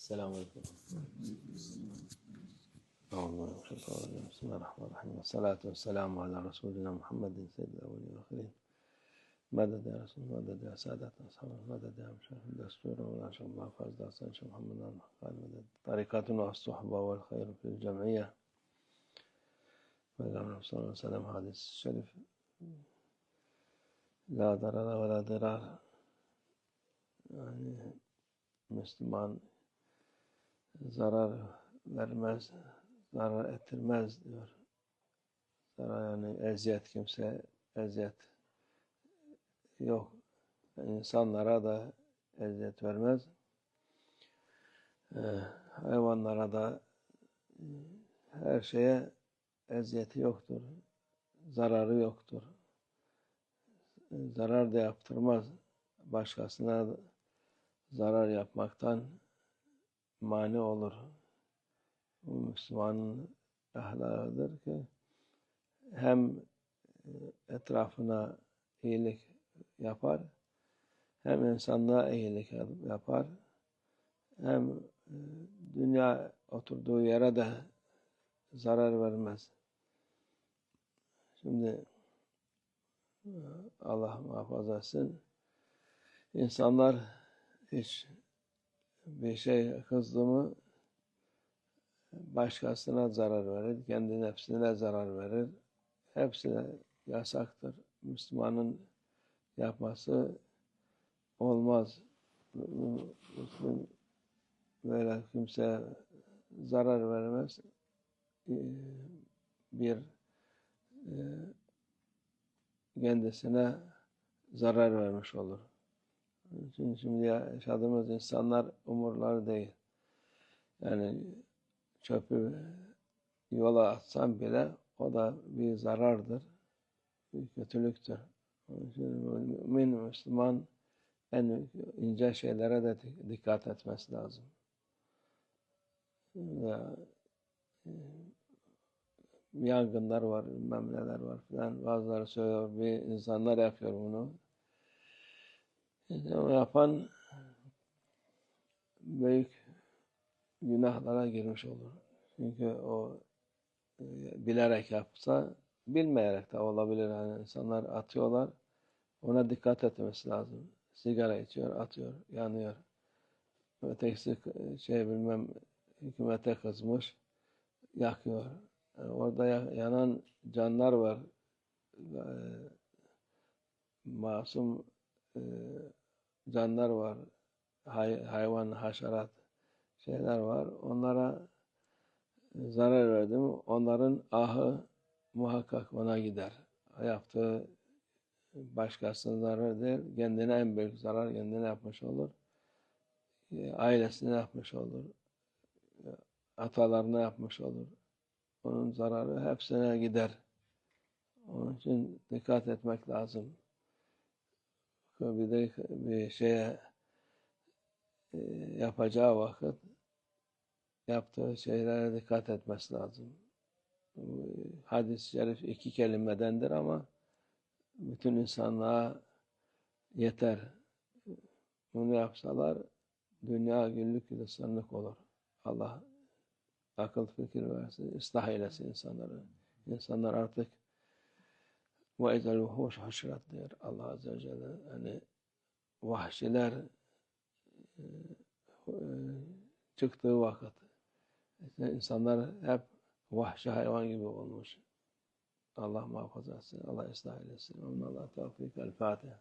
السلام عليكم. بسم الله الرحمن الرحيم والصلاة والسلام على رسولنا محمد سيد الأولين والآخرين. مدد يا رسول مدد يا سادة أصحاب مدد يا مشايخ الدستور ولا شاء الله فاز داستان شيخ محمد قال مدد. طريقتنا الصحبة والخير في الجمعية. فالأمر صلى الله عليه وسلم حديث الشريف لا ضرر ولا ضرار. يعني مسلمان zarar vermez, zarar ettirmez diyor. Zarar yani eziyet kimse eziyet yok. Yani insanlara da eziyet vermez. Ee, hayvanlara da her şeye eziyeti yoktur. Zararı yoktur. Zarar da yaptırmaz. Başkasına zarar yapmaktan mani olur. Bu Müslümanın ahlakıdır ki hem etrafına iyilik yapar, hem insanlığa iyilik yapar, hem dünya oturduğu yere de zarar vermez. Şimdi Allah muhafaza etsin. İnsanlar hiç bir şey kızdı mı başkasına zarar verir, kendi nefsine zarar verir. Hepsine yasaktır. Müslümanın yapması olmaz. Müslüman böyle kimse zarar vermez. Bir kendisine zarar vermiş olur. Çünkü şimdi yaşadığımız insanlar umurları değil. Yani çöpü yola atsam bile o da bir zarardır, bir kötülüktür. Mümin, Müslüman en ince şeylere de dikkat etmesi lazım. Ya, yangınlar var, bilmem neler var filan. Bazıları söylüyor, bir insanlar yapıyor bunu. Onu yapan büyük günahlara girmiş olur. Çünkü o bilerek yapsa bilmeyerek de olabilir. Yani insanlar atıyorlar. Ona dikkat etmesi lazım. Sigara içiyor, atıyor, yanıyor. Ötekisi şey bilmem hükümete kızmış, yakıyor. Yani orada yanan canlar var. Masum canlar var. Hay, hayvan, haşerat şeyler var. Onlara zarar verdim. Onların ahı muhakkak ona gider. Yaptığı başkasına zarar değil, kendine en büyük zarar kendine yapmış olur. Ailesine yapmış olur. Atalarına yapmış olur. Onun zararı hepsine gider. Onun için dikkat etmek lazım. Bir de bir şeye yapacağı vakit yaptığı şeylere dikkat etmesi lazım. Hadis-i şerif iki kelimedendir ama bütün insanlığa yeter. Bunu yapsalar dünya güllük gülistanlık olur. Allah akıl fikir versin, ıslah eylesin insanları. İnsanlar artık ve ezel vuhuş haşrat diyor Allah Azze ve Celle. Yani vahşiler çıktığı vakit insanlar hep vahşi hayvan gibi olmuş. Allah muhafaza etsin. Allah ıslah eylesin. Allah tevfik. El Fatiha.